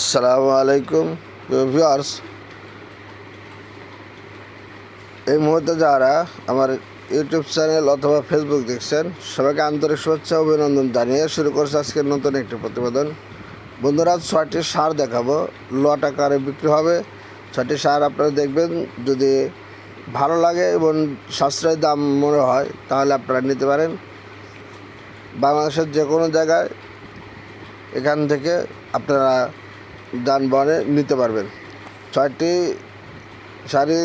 আসসালামু আলাইকুম। ভিউয়ার্স এই মুহূর্তে যারা আমার ইউটিউব চ্যানেল অথবা ফেসবুক দেখছেন, সবাইকে আন্তরিক শুভেচ্ছা, অভিনন্দন জানিয়ে শুরু করছে আজকের নতুন একটি প্রতিবেদন। বন্ধুরা, ছয়টি সার দেখাবো। লট আকারে বিক্রি হবে। ছয়টি সার আপনারা দেখবেন। যদি ভালো লাগে এবং সাশ্রয় দাম মনে হয়, তাহলে আপনারা নিতে পারেন। বাংলাদেশের যে কোনো জায়গায় এখান থেকে আপনারা যানবাহনে নিতে পারবেন। ছয়টি শাড়ি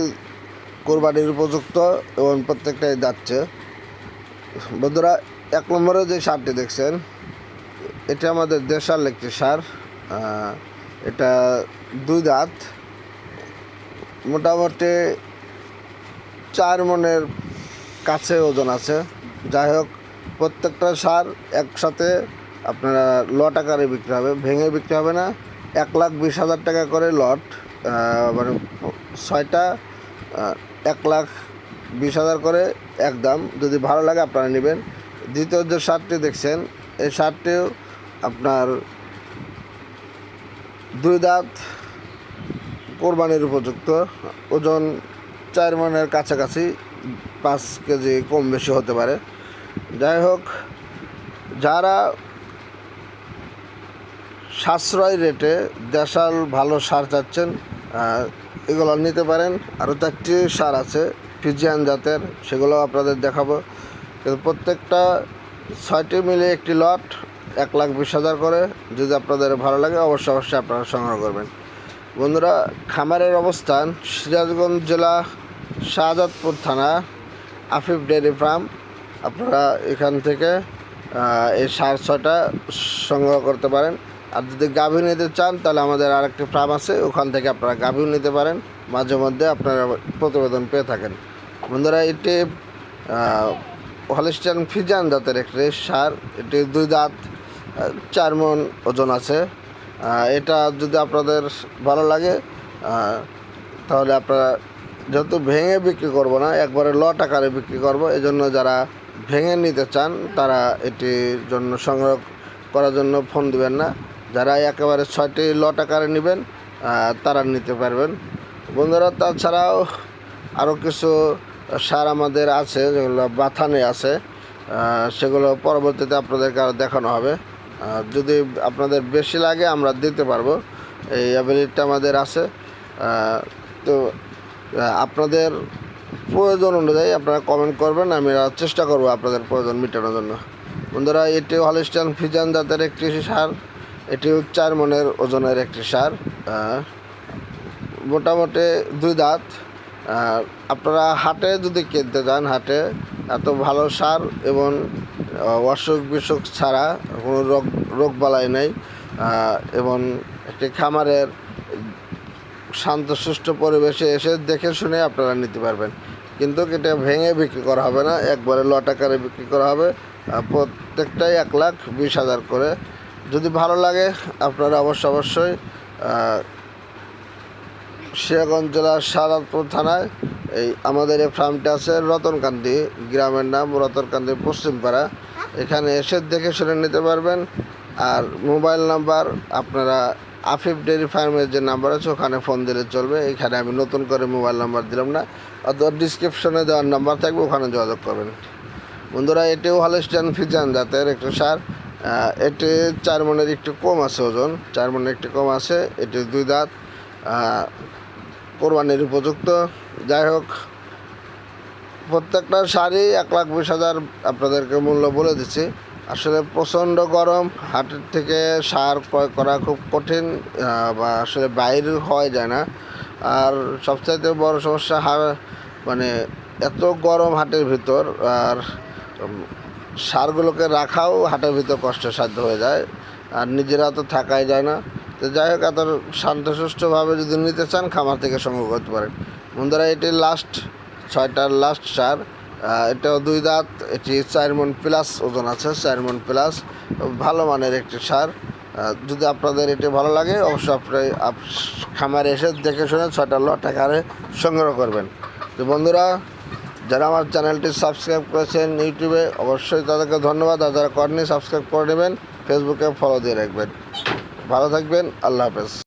কোরবানির উপযুক্ত এবং প্রত্যেকটাই যাচ্ছে বন্ধুরা, এক নম্বরে যে সারটি দেখছেন, এটা আমাদের দেশাল একটি সার। এটা দুই দাঁত। মোটামুটি চার মনের কাছে ওজন আছে। যাই হোক, প্রত্যেকটা সার একসাথে আপনারা লট আকারে বিক্রি হবে, ভেঙে বিক্রি হবে না। এক লাখ বিশ হাজার টাকা করে লট মানে ছয়টা এক লাখ বিশ হাজার করে এক দাম। যদি ভালো লাগে আপনারা নেবেন। দ্বিতীয় যে শার্টটি দেখছেন, এই শার্টটিও আপনার দুই দাঁত কোরবানির উপযুক্ত। ওজন চার মনের কাছাকাছি, পাঁচ কেজি কম বেশি হতে পারে। যাই হোক, যারা সাশ্রয় রেটে দেশাল ভালো সার চাচ্ছেন এগুলো নিতে পারেন। আরও চারটি সার আছে, ফিজিয়ান জাতের সেগুলো আপনাদের দেখাবো। কিন্তু প্রত্যেকটা ছয়টি মিলে একটি লট, এক লাখ বিশ হাজার করে। যদি আপনাদের ভালো লাগে, অবশ্যই অবশ্যই আপনারা সংগ্রহ করবেন। বন্ধুরা, খামারের অবস্থান, সিরাজগঞ্জ জেলা, শাহজাদপুর থানা, আফিফ ডেয়ারি ফার্ম। আপনারা এখান থেকে এই সার ছয়টা সংগ্রহ করতে পারেন। আর যদি গাভী নিতে চান, তাহলে আমাদের আরেকটি ফার্ম আছে, ওখান থেকে আপনারা গাভীও নিতে পারেন। মাঝে মধ্যে আপনারা প্রতিবেদন পেয়ে থাকেন। বন্ধুরা, এটি হলিস্টান ফিজান জাতের একটি সার। এটি দুই দাঁত, চার মন ওজন আছে। এটা যদি আপনাদের ভালো লাগে তাহলে আপনারা যেহেতু ভেঙে বিক্রি করব না, একবারে লট আকারে বিক্রি করব। এই জন্য যারা ভেঙে নিতে চান, তারা এটির জন্য সংগ্রহ করার জন্য ফোন দিবেন না। যারা একেবারে ছয়টি লট আকারে নেবেন তারা নিতে পারবেন। বন্ধুরা, তাছাড়াও আরও কিছু সার আমাদের আছে, যেগুলো বাথানে আছে সেগুলো পরবর্তীতে আপনাদেরকে আরও দেখানো হবে। যদি আপনাদের বেশি লাগে, আমরা দিতে পারব। এই অ্যাবিলিটিটা আমাদের আছে। তো আপনাদের প্রয়োজন অনুযায়ী আপনারা কমেন্ট করবেন, আমি চেষ্টা করব আপনাদের প্রয়োজন মেটানোর জন্য। বন্ধুরা, এটি হলিস্টান ফিজান জাতের একটি সার। এটি চার মনের ওজনের একটি সার মোটামুটি দুই দাঁত। আপনারা হাটে যদি কিনতে যান, হাটে এত ভালো সার এবং অসুখ বিসুখ ছাড়া কোনো রোগ রোগবালাই নেই এবং একটি খামারের শান্তশিষ্ট পরিবেশে এসে দেখে শুনে আপনারা নিতে পারবেন। কিন্তু এটা ভেঙে বিক্রি করা হবে না, একবারে লট আকারে বিক্রি করা হবে প্রত্যেকটাই এক লাখ বিশ হাজার করে যদি ভালো লাগে, আপনারা অবশ্য অবশ্যই সিরাগঞ্জ জেলার সারাদপুর থানায় এই আমাদের এই ফার্মটা আছে রতনকান্দি গ্রামের নাম, রতনকান্দি পশ্চিমপাড়া। এখানে এসে দেখে শুনে নিতে পারবেন। আর মোবাইল নাম্বার, আপনারা আফিফ ডেয়ারি ফার্মের যে নাম্বার আছে, ওখানে ফোন দিলে চলবে। এখানে আমি নতুন করে মোবাইল নাম্বার দিলাম না। অথবা ডিসক্রিপশনে দেওয়ার নাম্বার থাকবে, ওখানে যোগাযোগ করবেন। বন্ধুরা, এটিও হলস্টান ফিজান জাতের একটু সার। এটি চার মনের একটু কম আছে ওজন। চার মনের একটু কম আছে, এটি দুই দাঁত। কোরবানির উপযুক্ত। যাই হোক, প্রত্যেকটা শাড়ি এক লাখ বিশ হাজার আপনাদেরকে মূল্য বলে দিচ্ছি। আসলে প্রচণ্ড গরম, হাটের থেকে সার ক্রয় করা খুব কঠিন বা আসলে বাইরে হওয়া যায় না। আর সবচাইতে বড় সমস্যা হার মানে এত গরম হাটের ভিতর, আর সারগুলোকে রাখাও হাটের ভিতর কষ্টসাধ্য হয়ে যায়। আর নিজেরা তো থাকাই যায় না। তো যাই হোক, এত শান্তসুষ্ঠুভাবে যদি নিতে চান, খামার থেকে সংগ্রহ করতে পারেন। বন্ধুরা, এটি লাস্ট ছয়টার লাস্ট সার। এটাও দুই দাঁত, এটি চার মন প্লাস ওজন আছে চার মন প্লাস ভালো মানের একটি সার। যদি আপনাদের এটি ভালো লাগে, অবশ্যই আপনি আপ- খামারে এসে দেখে শুনে ছয়টা লট সংগ্রহ করবেন। তো বন্ধুরা যারা আমার চ্যানেলটি সাবস্ক্রাইব করেছেন ইউটিউবে, অবশ্যই তাদেরকে ধন্যবাদ। আর যারা করেনি সাবস্ক্রাইব করে নেবেন। ফেসবুকে ফলো দিয়ে রাখবেন। ভালো থাকবেন। আল্লাহ হাফেজ।